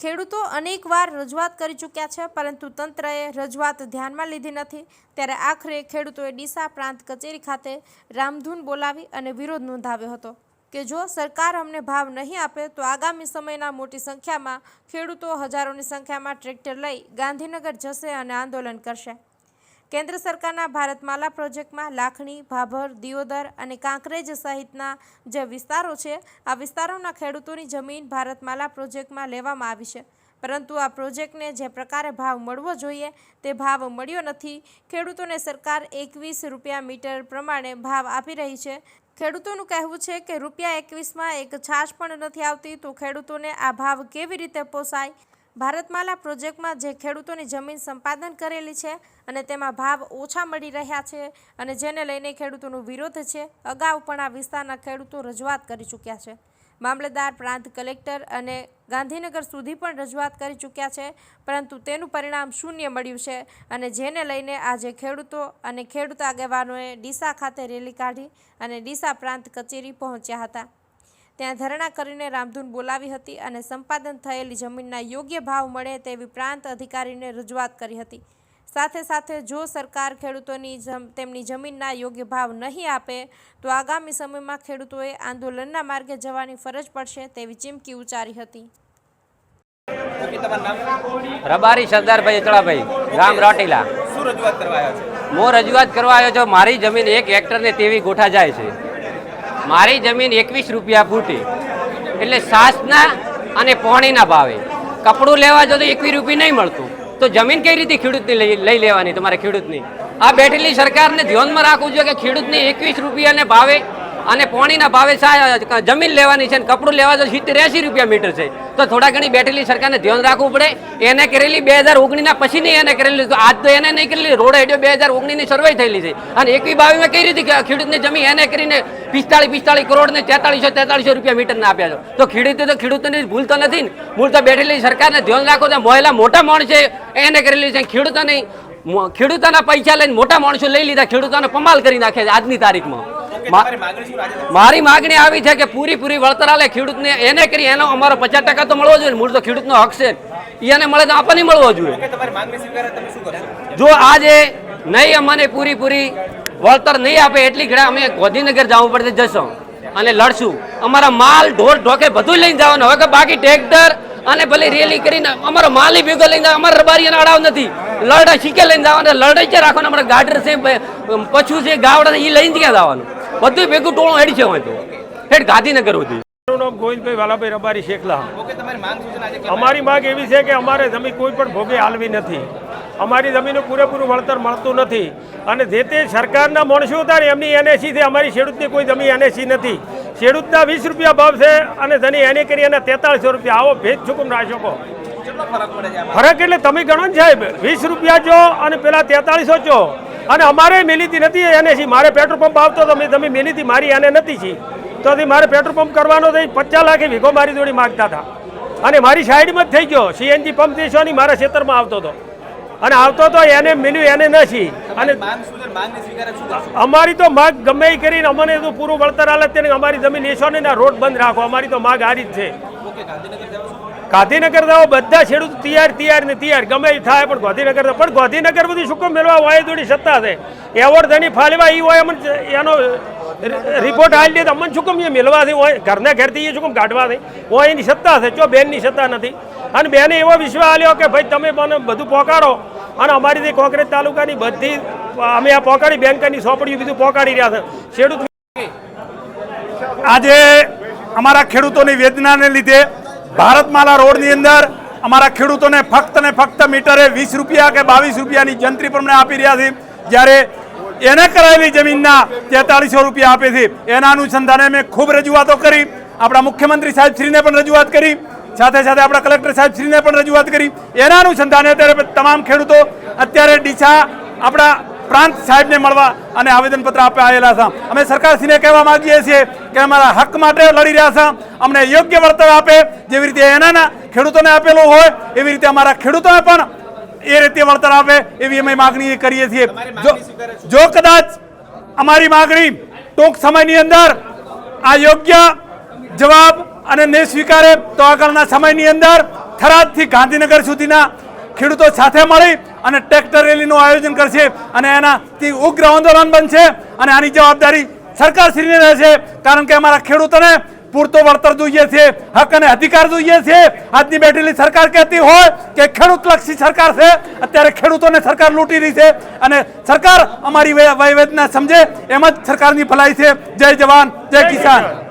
ખેડૂતો અનેકવાર રજૂઆત કરી ચૂક્યા છે, પરંતુ તંત્રએ રજૂઆત ધ્યાનમાં લીધી નથી. ત્યારે આખરે ખેડૂતોએ ડીસા પ્રાંત કચેરી ખાતે રામધૂન બોલાવી અને વિરોધ નોંધાવ્યો હતો કે જો સરકાર અમને ભાવ નહીં આપે, તો આગામી સમયના મોટી સંખ્યામાં ખેડૂતો હજારોની સંખ્યામાં ટ્રેક્ટર લઈ ગાંધીનગર જશે અને આંદોલન કરશે. કેન્દ્ર સરકારના ભારતમાલા પ્રોજેક્ટમાં લાખણી, ભાભર, દિયોદર અને કાંકરેજ સહિતના જે વિસ્તારો છે, આ વિસ્તારોના ખેડૂતોની જમીન ભારતમાલા પ્રોજેક્ટમાં લેવામાં આવી છે. પરંતુ આ પ્રોજેક્ટને જે પ્રકારે ભાવ મળવો જોઈએ, તે ભાવ મળ્યો નથી. ખેડૂતોને સરકાર એકવીસ રૂપિયા મીટર પ્રમાણે ભાવ આપી રહી છે. ખેડૂતોનું કહેવું છે કે રૂપિયા એકવીસમાં એક છાશ પણ નથી આવતી, તો ખેડૂતોને આ ભાવ કેવી રીતે પોસાય? ભારતમાલા પ્રોજેક્ટમાં જે ખેડૂતોની જમીન સંપાદન કરેલી છે અને તેમાં ભાવ ઓછા મળી રહ્યા છે અને જેને લઈને ખેડૂતોનો વિરોધ છે, અગાઉ પણ આ વિસ્તારના ખેડૂતો રજૂઆત કરી ચૂક્યા છે. મામલતદાર, પ્રાંત કલેક્ટર અને ગાંધીનગર સુધી પણ રજૂઆત કરી ચૂક્યા છે, પરંતુ તેનું પરિણામ શૂન્ય મળ્યું છે અને જેને લઈને આજે ખેડૂતો અને ખેડૂત આગેવાનોએ ડીસા ખાતે રેલી કાઢી અને ડીસા પ્રાંત કચેરી પહોંચ્યા હતા. ત્યાં ધરણા કરીને રામધૂન બોલાવી હતી અને સંપાદન થયેલી જમીનના યોગ્ય ભાવ મળે તેવી પ્રાંત અધિકારીને રજૂઆત કરી હતી. સાથે સાથે જો સરકાર ખેડૂતોની તેમની જમીનના યોગ્ય ભાવ નહીં આપે તો આગામી સમયમાં ખેડૂતોએ આંદોલનના માર્ગે જવાની ફરજ પડશે તેવી ચીમકી ઉચ્ચારી હતી. રબારી સરદારભાઈ અચળાભાઈ ગામ રાટીલા. શું રજૂઆત કરવા આવ્યો છે? હું રજૂઆત કરવા આવ્યો છું મારી જમીન એક હેક્ટરને તેવી ગોઠા જાય છે. મારી જમીન એકવીસ રૂપિયા ફૂટી. એટલે સાસના અને પોણીના ભાવે. કપડું લેવા જો એકવીસ રૂપિયા નહીં મળતું. તો જમીન કઈ રીતે ખેડૂતની લઈ લેવાની તમારે ખેડૂતની? આ બેઠેલી સરકારને ધ્યાનમાં રાખવું જોઈએ કે ખેડૂતને એકવીસ રૂપિયાને ભાવે અને પોણીના ભાવે જમીન લેવાની છે કપડું લેવા તો સિત્તેર એસી રૂપિયા મીટર છે. તો થોડા ઘણી બેઠેલી સરકારને ધ્યાન રાખવું પડે. એને કરેલી બે હજાર ઓગણીના પછીની એને કરેલી આજ તો એને નહીં કરેલી, રોડ હેડ્યો બે હજાર ઓગણીની સર્વે થયેલી છે. અને એકવી બાવીમાં કઈ રીતે ખેડૂતની જમીન એને કરીને પિસ્તાળીસ પિસ્તાળીસ કરોડ ને તેતાળીસો તેતાળીસો રૂપિયા મીટરના આપ્યા છે. તો ખેડૂતો તો ખેડૂતોની ભૂલ તો નથી ને. ભૂલ તો બેઠેલી સરકારને ધ્યાન રાખો તો મહિલા મોટા માણસ છે. એને કરેલી છે ખેડૂતો મો- ખેડૂતોના પૈસા લઈને મોટા માણસો લઈ લીધા ખેડૂતોને પમાલ કરી નાખે છે આજની તારીખમાં. મારી માગણી આવી છે કે પૂરી પૂરી વળતર આલે ખેડૂતને એને કરી એનો અમારો પચાસ ટકા તો મળવો જોઈએ. મૂળ તો ખેડૂતનો હક છે. એને મળે તો આપણને મળવો જોઈએ. જો આજે નહીં અમને પૂરી પૂરી વળતર નહીં આપે એટલી ઘડા અમે ગોધીનગર જવું પડશે જશું અને લડશું. અમારા માલ ઢોર ઢોકે બધું લઈને જવાનું. હવે કે બાકી ટ્રેક્ટર અને ભલે રેલી કરીને અમારો માલ ભેગો લઈને અમારા રબારી અડાવ નથી. લડાઈ શીખે લઈને જવાના. લડાઈ છે રાખવાનું? આપણે ગાડર છે પછું છે ગાવડા છે એ લઈને ક્યાં જવાનું? બધું ભેગું ટોળું હેડ છે હોય તો. હેડ ગાંધીનગર સુધી. મારું નામ ગોવિંદભાઈ વાલાભાઈ રબારી શેખલા. અમારી માંગ એવી છે કે અમારે જમીન કોઈ પણ ભોગે હાલવી નથી. અમારી જમીનનું પૂરેપૂરું વળતર મળતું નથી. અને જે તે સરકારના માણસો હતા ને એમની એનએસી છે અમારી ખેડૂતની કોઈ જમીન એનએસી નથી. ખેડૂતના વીસ રૂપિયા ભાવ છે અને ધની એને કરી અને તેતાળીસો રૂપિયા. આવો ભેદ ચૂકમ કહો કેટલો ફરક છે એટલે તમે ગણો ને સાહેબ વીસ રૂપિયા જો અને પેલા તેતાળીસો છો અને અમારે મિલીતી નથી એનએસી મારે પેટ્રોલ પંપ આવતો તો તમે મિલીતી મારી એને નથી છી તો મારે પેટ્રોલ પંપ કરવાનો તો પચાસ લાખે વીઘો મારી જોડી માગતા હતા. અને મારી સાઈડમાં જ થઈ ગયો સીએનજી પંપ દેશો ની મારા ખેતરમાં આવતો હતો. અને આવતો તો એને મિલ્યું એને નથી અને છે? અમારી તો માગ ગમે કરીને અમને તો પૂરું વળતર હાલત તેને અમારી જમીન લેશો ને રોડ બંધ રાખો અમારી તો માગ આ જ છે. ગાંધીનગર જાઓ, બધા ખેડૂત તૈયાર તૈયાર ને તૈયાર. ગમે એ થાય પણ ગાંધીનગર પણ ગાંધીનગર બધી શું કામ મેળવા થોડી સત્તા છે. એવોર્ડ ધણી ફાળવા એ હોય અમને એનો રિપોર્ટ આવી દે તો અમને શું કામ એ મેળવાથી હોય ઘરના ઘરથી એ શું કામ કાઢવાથી હોય એની સત્તા છે. જો બેનની સત્તા નથી. અને બેને એવો વિશ્વાસ આલ્યો કે ભાઈ તમે મને બધું પોકાડો અને અમારી જે કોંગ્રેસ તાલુકાની બધી, અમે આ પોકાડી બેંકની સોંપડીઓ બધું પોકાડી રહ્યા છે. ખેડૂત આજે અમારા ખેડૂતોની વેદનાને લીધે ભારતમાલા રોડની અંદર અમારા ખેડૂતોને ફક્ત ને ફક્ત મીટરે વીસ રૂપિયા કે બાવીસ રૂપિયાની જંત્રી પ્રમાણે આપી રહ્યા છે જ્યારે એને કરાયેલી જમીનના તેતાળીસો રૂપિયા આપે છે એના અનુસંધાને મેં ખૂબ રજૂઆતો કરી. આપણા મુખ્યમંત્રી સાહેબ શ્રીને પણ રજૂઆત કરી. સાથે સાથે આપણા કલેક્ટર સાહેબ શ્રીને પણ રજૂઆત કરી. એના અનુસંધાને અત્યારે તમામ ખેડૂતો અત્યારે ડીસા આપણા પ્રાંત સાહેબને મળવા અને આવેદનપત્ર આપવા આવેલા હતા. અમે સરકારશ્રીને કહેવા માંગીએ છીએ કે અમારા હક માટે લડી રહ્યા છે. અમને યોગ્ય વળતર આપે જેવી રીતે એનાના ખેડૂતોને આપેલું હોય એવી રીતે અમારા ખેડૂતોને પણ એ રીતે વળતર આપે એવી અમે માગણી કરીએ છીએ. જો જો કદાચ અમારી માગણી ટૂંક સમયની અંદર આ યોગ્ય જવાબ અને ને સ્વીકારે તો આગળના સમયની અંદર થરાદથી ગાંધીનગર સુધીના ખેડૂતો સાથે મળી અને ટ્રેક્ટર રેલીનું આયોજન કરશે અને એનાથી ઉગ્ર આંદોલન બનશે અને આની જવાબદારી સરકારશ્રીને રહેશે, કારણ કે અમારા ખેડૂતોને પૂરતો વળતર જોઈએ છે, હક અને અધિકાર જોઈએ છે. આજની બેઠેલી સરકાર કહેતી હોય કે ખેડૂતલક્ષી સરકાર છે, અત્યારે ખેડૂતોને સરકાર લૂંટી રહી છે અને સરકાર અમારી વય- વયવેદના સમજે, એમ જ સરકારની ભલાઈ છે. જય જવાન, જય કિસાન.